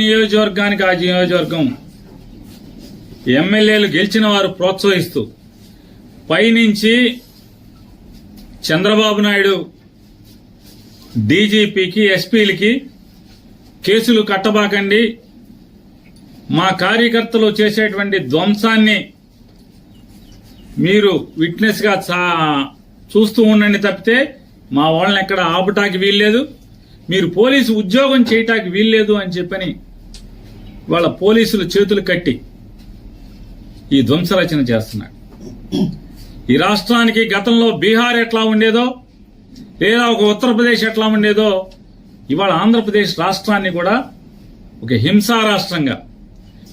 నియోజకవర్గానికి ఆ నియోజకవర్గం ఎమ్మెల్యేలు గెలిచిన వారు ప్రోత్సహిస్తూ పైనుంచి చంద్రబాబు నాయుడు డీజీపీకి ఎస్పీలకి కేసులు కట్టబాకండి. మా కార్యకర్తలు చేసేటువంటి ధ్వంసాన్ని మీరు విట్నెస్గా చూస్తూ ఉండండి తప్పితే మా వాళ్ళని ఎక్కడ ఆపటానికి వీల్లేదు. మీరు పోలీసు ఉద్యోగం చేయటానికి వీల్లేదు అని చెప్పని వాళ్ళ పోలీసులు చేతులు కట్టి ఈ ధ్వంస రచన చేస్తున్నాడు ఈ రాష్ట్రానికి గతంలో బీహార్ ఎట్లా ఉండేదో లేదా ఒక ఉత్తరప్రదేశ్ ఎట్లా ఉండేదో ఇవాళ ఆంధ్రప్రదేశ్ రాష్ట్రాన్ని కూడా ఒక హింసా రాష్ట్రంగా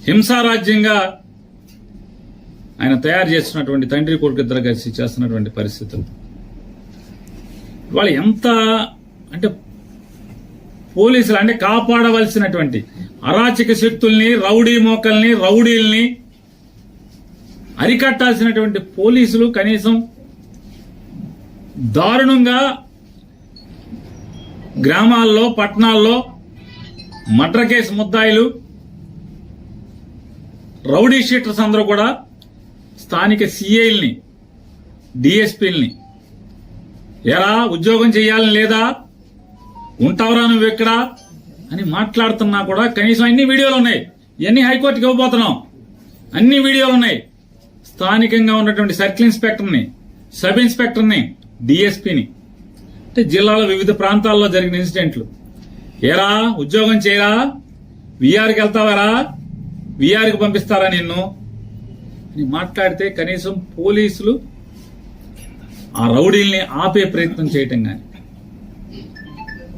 హింసారాజ్యంగా ఆయన తయారు చేస్తున్నటువంటి తండ్రి కొడుకు ఇద్దరు కలిసి చేస్తున్నటువంటి పరిస్థితులు. వాళ్ళు ఎంత అంటే పోలీసులు అంటే కాపాడవలసినటువంటి అరాచక శక్తుల్ని రౌడీ మోకల్ని రౌడీల్ని అరికట్టాల్సినటువంటి పోలీసులు కనీసం దారుణంగా గ్రామాల్లో పట్టణాల్లో మర్డర్ కేసు ముద్దాయిలు రౌడీ షీటర్స్ అందరూ కూడా స్థానిక సిఐల్ని డిఎస్పీల్ని ఎరా ఉద్యోగం చేయాలని లేదా ఉంటావురా నువ్వు ఎక్కడ? అని మాట్లాడుతున్నా కూడా కనీసం అన్ని వీడియోలు ఉన్నాయి. ఇవన్నీ హైకోర్టుకి ఇవ్వబోతున్నాం అన్ని వీడియోలు ఉన్నాయి. స్థానికంగా ఉన్నటువంటి సర్కిల్ ఇన్స్పెక్టర్ని సబ్ ఇన్స్పెక్టర్ని డిఎస్పీని అంటే జిల్లాలో వివిధ ప్రాంతాల్లో జరిగిన ఇన్సిడెంట్లు. ఏరా? ఉద్యోగం చేయరా? విఆర్కి వెళ్తావారా? విఆర్కి పంపిస్తారా నిన్ను? అని మాట్లాడితే కనీసం పోలీసులు ఆ రౌడీల్ని ఆపే ప్రయత్నం చేయటం కానీ